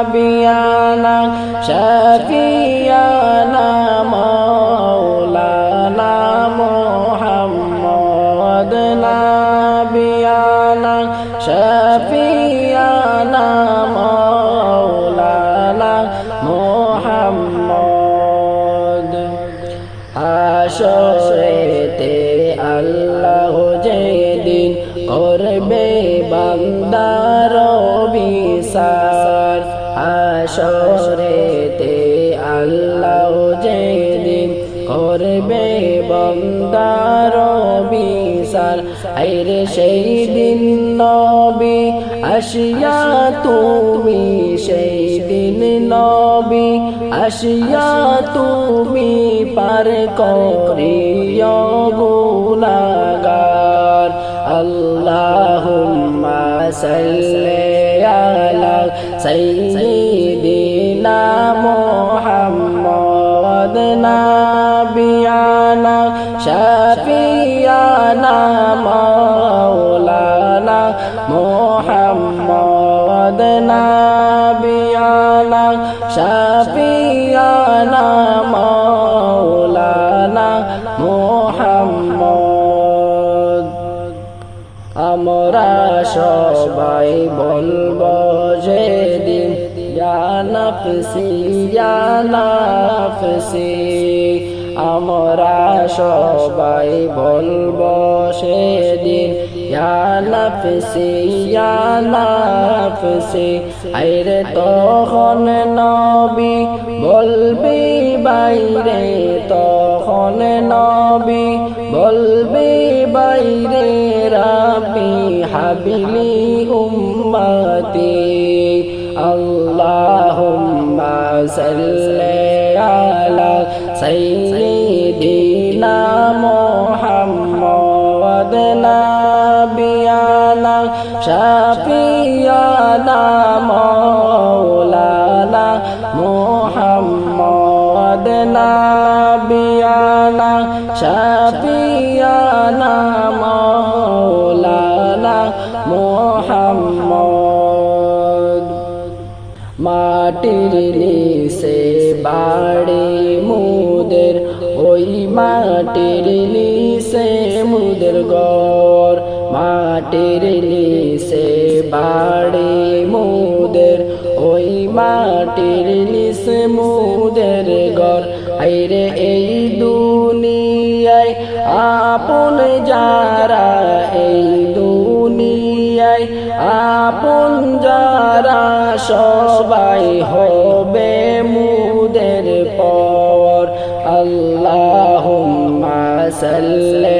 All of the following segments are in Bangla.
নবিয়ানা শফিয়ানা মৌলানা মোহাম্মদ নবিয়ানা শফিয়ানা মৌলানা মোহাম্মদ। হাসর আইরে সেই দিন নবী, আসিয়া তুমি সেই দিন নবী, আসিয়া তুমি পার করিও গুনাগার আল্লাহুম্মা সাল্লি আলা সাইয়্যিদিনা শাফিয়ানা মাওলানা মুহাম্মদ নাবিয়ানা। শাফিয়ানা মাওলানা মুহাম্মদ। আমরা সবাই বলব যেদিন জানাফসি জানাফসি আমরা সবাই বলব সেদিন জানাফসি জানাফসি আইরে তখন নবী বলবি, বাইরে তখন নবী বলবি, বাইরে রাবি হাবিলি উম্মতি, আল্লাহুম্মা সাল্লি আলা সাইয়্যিদিনা নাবিয়ানা শাফিয়ানা মাওলানা মুহাম্মদ। মাটির নিচে বাড়ি মুদের, ওই মাটির নিচে মুদের গর মাটির নিচে বাড়ি মাটির নিচে মুদের গর আইরে এই দুনিয়ায় আপন যারা, এই দুনিয়ায় আপন যারা সবাই হবে মুদের পর। আল্লাহুম্মা সাল্লি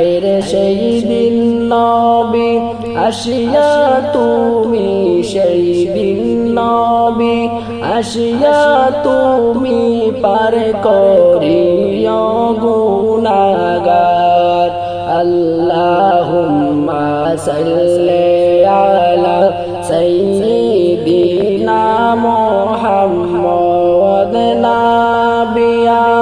বিচার সেই দিন নবী, আসিয়া তুমি সেই দিন নবী, আসিয়া তুমি পার করিও গুনাগার। আল্লাহুম্মা সাল্লি